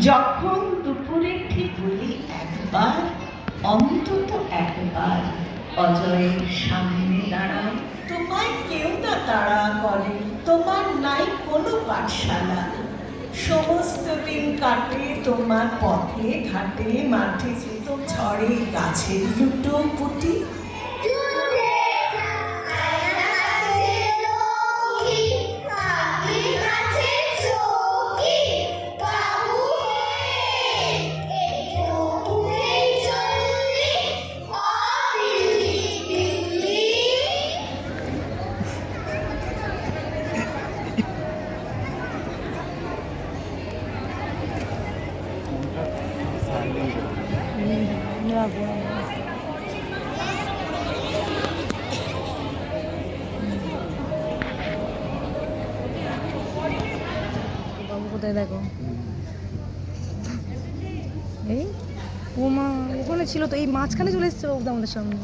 যখন দুপুরে ঠিক বলি একবার, অন্তত একবার অজয়ের সামনে দাঁড়ায় তোমায় কেউ না তাড়া করে, তোমার নাই কোনো পাঠশালা। সমস্ত দিন কাটে তোমার পথে, ঘাটে, মাঠে যেত ঝড়ে গাছের লুটো পুটি। বাবু দেখো? এই? ও মা ওখানে ছিল তো, এই মাঝখানে চলে এসছে বাবু আমাদের সামনে।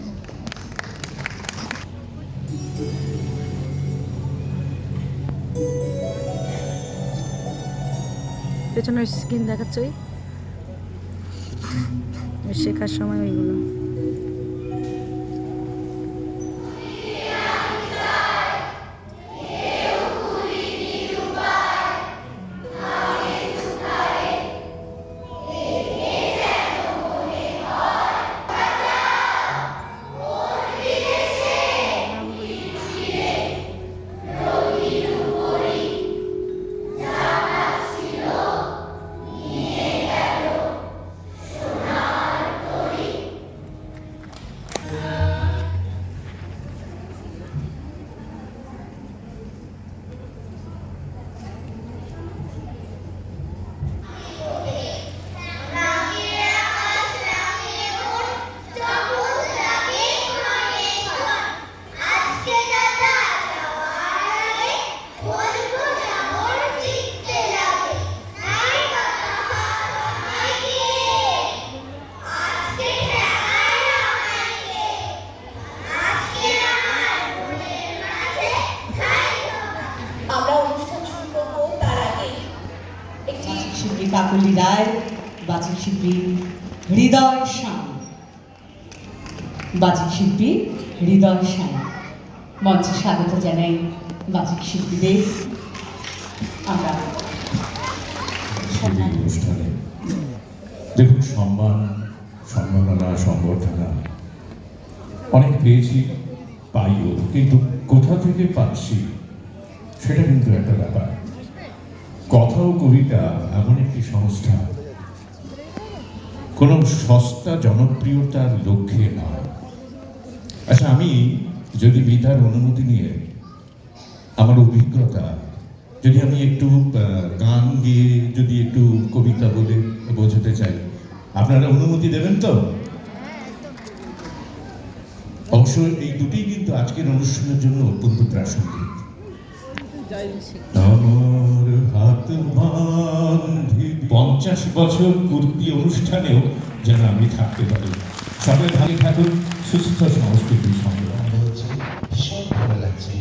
পেছনের স্ক্রিন দেখাচ্ছে শেখার সময় ওইগুলো। শিল্পী কাকলি রায়, বাচিক শিল্পী হৃদয় শান। বাচিক শিল্পী হৃদয় শান। মঞ্চে স্বাগত জানাই বাচিক শিল্পীদের। আমরা অনুষ্ঠানে। দেখুন, সম্মান, সম্মাননা সম্বর্ধনা অনেক পেয়েছি, পাইও, কিন্তু কোথা থেকে পাচ্ছি সেটা কিন্তু একটা ব্যাপার। কথা ও কবিতা এমন একটি সংস্থা কোনো সস্তা জনপ্রিয়তার লক্ষ্যে নয়। আচ্ছা আমি যদি মিতার অনুমতি নিয়ে আমার অভিজ্ঞতা যদি আমি একটু গান গিয়ে যদি একটু কবিতা বলে বোঝাতে চাই আপনারা অনুমতি দেবেন তো? অবশ্য এই দুটি কিন্তু আজকের অনুষ্ঠানের জন্য অত্যন্ত প্রাসঙ্গিক। হাত পঞ্চাশ বছর পূর্তি অনুষ্ঠানেও যেন আমি থাকতে পারি। সবাই ভালো থাকুন সুস্থ সংস্কৃতির সঙ্গে। হচ্ছে ভীষণ ভালো লাগছে।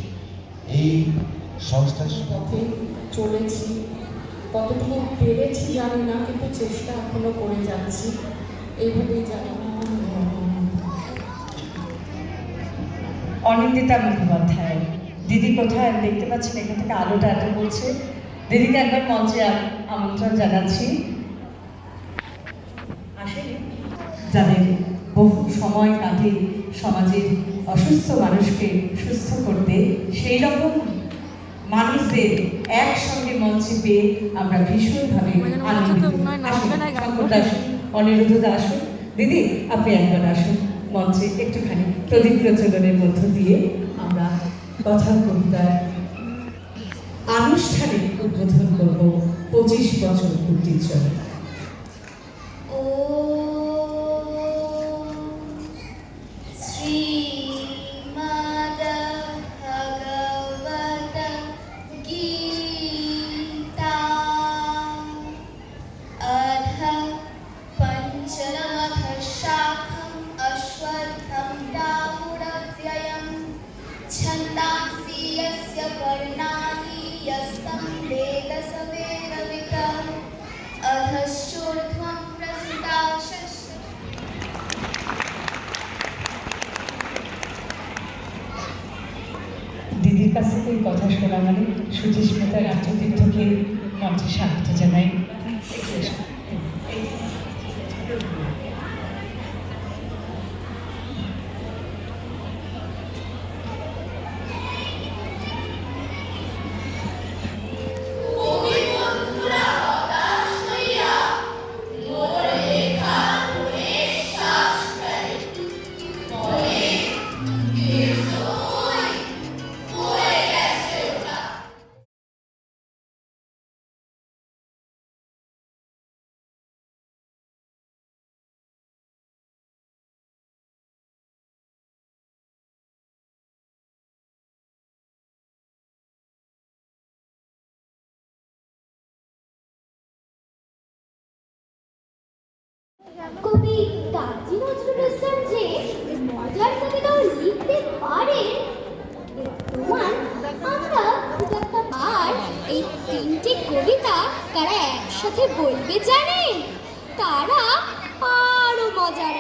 এই সংস্থার সাথে চলেছি। কতটুকু পেরেছি জানি না কিন্তু চেষ্টা এখনও করে যাচ্ছি। এইভাবেই জানি অনিন্দিতা মুখোপাধ্যায়। দিদি কোথায়? দেখতে পাচ্ছেন এখান থেকে আলোটা এত বলছে। দিদিকে একবার মঞ্চে আমন্ত্রণ জানাচ্ছি। যাদের বহু সময় কাটে সমাজের অসুস্থ মানুষকে সুস্থ করতে সেই রকম মানুষদের একসঙ্গে মঞ্চে পেয়ে আমরা ভীষণভাবে আনন্দিত। অনিরুদ্ধ আসুন। দিদি, আপনি একবার আসুন মঞ্চে একটুখানি প্রদীপ প্রচলনের মধ্য দিয়ে আমরা কথা কবিতার আনুষ্ঠানিক উদ্বোধন করব পঁচিশ বছর পূর্তির কথা শোনা মানে সুচিস্মিতা রাজ্যতীর্থকে মঞ্চে স্বাগত জানাই। কবি কাজী নজরুল ইসলাম যে মজার কবিতাও লিখতে প্রমাণ আমরা খুব একটা বার এই তিনটি কবিতা কারা একসাথে বলবে জানেন? তারা আরও মজার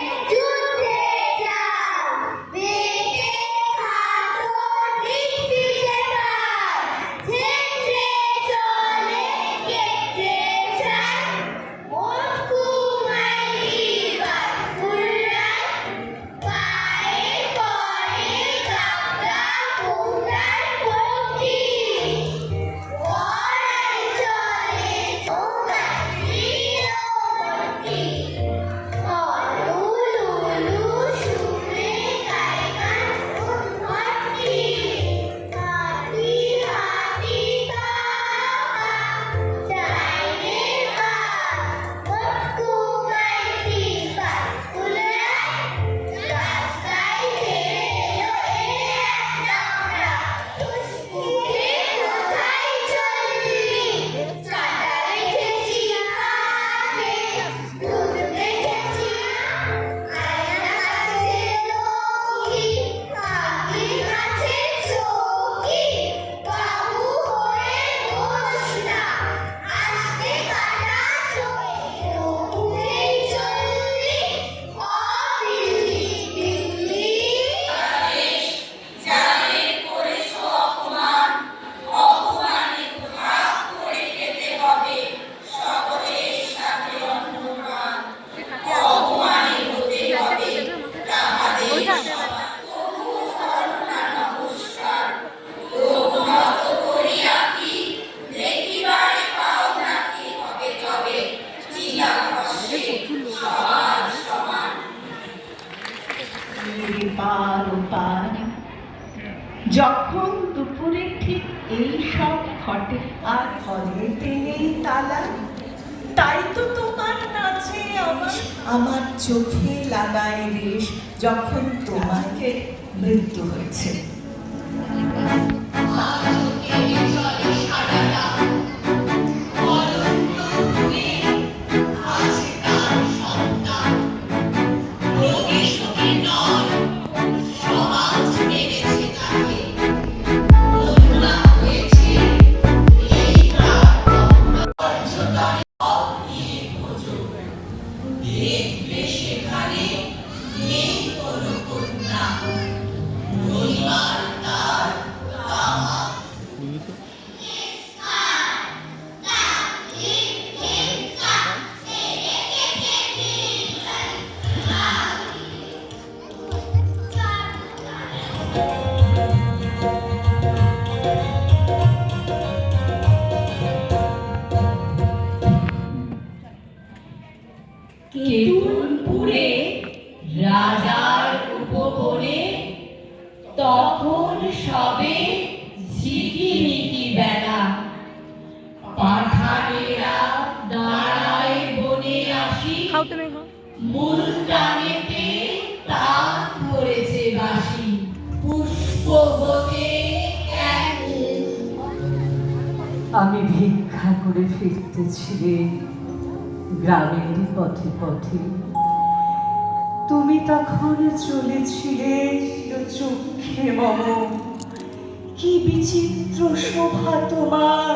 যখন দুপুরে ঠিক এই সব ঘটে, আর হলেতে নেই তালা। তাই তো তোমার নাচে আমার আমার চোখে লাগায় রেশ যখন তোমাকে মৃত্যু হয়েছে। কেতুলপুরে রাজার উপবনে তখন সবে ঝিকিমিকি বেলা। পাঠানেরা দাঁড়ায় বনে আসি খাও আমি ভিক্ষা করে ফিরতেছিলে গ্রামের পথে পথে। তুমি তখন চলেছিলে চোখে মম। কি বিচিত্র শোভা তোমার